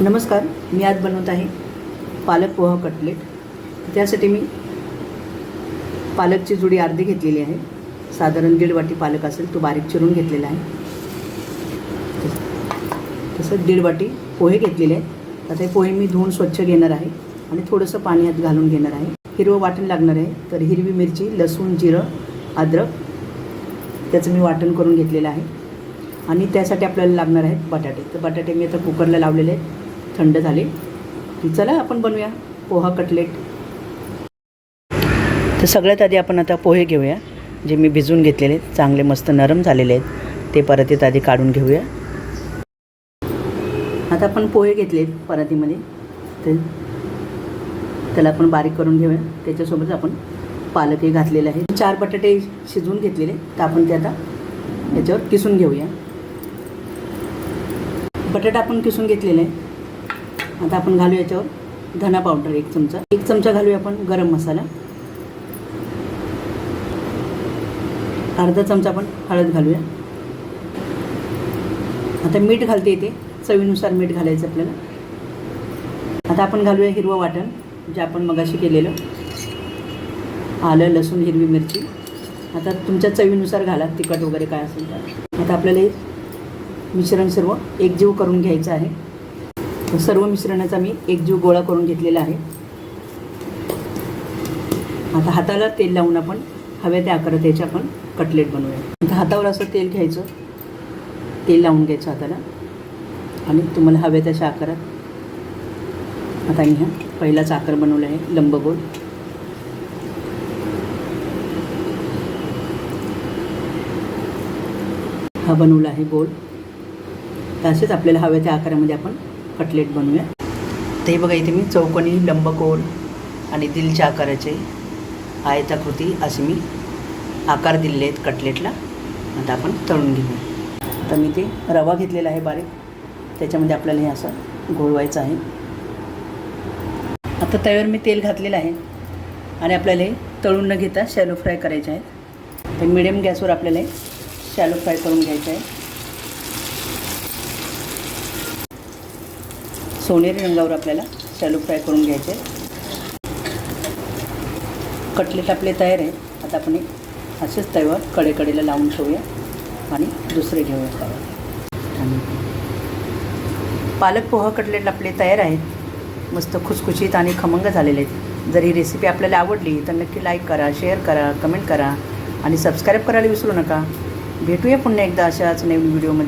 नमस्कार मी आज बनवत आहे पालक पोहा कटलेट. त्यासाठी मी पालकची जुडी अर्धी घेतलेली आहे. साधारण दीड वाटी पालक असेल तो बारीक चिरून घेतलेला आहे. तसं दीड वाटी पोहे घेतलेले आहेत. आता हे पोहे मी धुवून स्वच्छ घेणार आहे आणि थोडंसं पाणी आत घालून घेणार आहे. हिरवं वाटण लागणार आहे तर हिरवी मिरची लसूण जिरं अद्रक त्याचं मी वाटण करून घेतलेलं आहे. आणि त्यासाठी आपल्याला लागणार आहेत बटाटे. तर बटाटे मी आता कुकरला लावलेले आहेत. थंड झाले. की चला आपण बनवूया पोहा कटलेट. तर सगळ्यात आधी आपण आता पोहे घेऊया जे मी भिजवून घेतलेले आहेत. चांगले मस्त नरम झालेले आहेत. ते परातीत आधी काढून घेऊया. आता आपण पोहे घेतले परातीमध्ये. ते त्याला आपण बारीक करून घेऊया. त्याच्यासोबत आपण पालकही घातलेलं आहे चार बटाटे शिजवून घेतलेले तर आपण ते आता याच्यावर किसून घेऊया. बटाटा आपण किसून घेतलेला आहे आता आपण घालू याच्यावर. धना पावडर एक चमचा. एक चमचा घालूया आपण गरम मसाला. अर्धा चमचा आपण हळद घालूया. आता मीठ घालते इथे. चवीनुसार मीठ घालायचं आपल्याला. आता आपण घालूया हिरवं वाटण जे आपण मगाशी केलेलं. आलं लसूण हिरवी मिरची. आता तुमच्या चवीनुसार घाला तिखट वगैरे काय असेल तर. आता आपल्याला हे मिश्रण सर्व एकजीव करून घ्यायचं आहे. सर्व मिश्रणाचा मी एकजीव गोळा करून घेतलेला आहे. आता हाताला तेल लावून आपण हव्या त्या आकारात त्याचे आपण कटलेट बनवूया. आता हातावर असं तेल घ्यायचं. तेल लावून घ्यायचं हाताला. आणि तुम्हाला हव्या तशा आकारात. आता मी हा पहिलाच आकार बनवला आहे लंबगोल. हा बनवला आहे गोल. तसेच आपल्याला हव्या त्या आकारामध्ये आपण कटलेट बनवूया. ते बघा इथे मी चौकोनी लंबकोल आणि दिलच्या आकाराचे आयताकृती असे मी आकार दिलेले आहेत कटलेटला. आता आपण तळून घेऊया. आता मी ते रवा घेतलेला आहे बारीक. त्याच्यामध्ये आपल्याला हे असं घोळवायचं आहे. आता तव्यावर मी तेल घातलेलं आहे आणि आपल्याला हे तळून न घेता शॅलो फ्राय करायचे आहेत. तर मिडियम गॅसवर आपल्याला शॅलो फ्राय करून घ्यायचं आहे. सोनेरी रंगावर आपल्याला शॅलो फ्राय करून घ्यायचे. कटलेट आपले तयार आहे. आता आपण एक असेच तव्यावर कडेकडेला लावून ठेवूया आणि दुसरे घेऊया तवा. पालक पोहा कटलेट आपले तयार आहेत. मस्त खुसखुशीत आणि खमंग झालेले आहेत. जर ही रेसिपी आपल्याला आवडली तर नक्की लाईक करा शेअर करा कमेंट करा आणि सबस्क्राईब करायला विसरू नका. भेटूया पुन्हा एकदा अशाच नवीन व्हिडिओमध्ये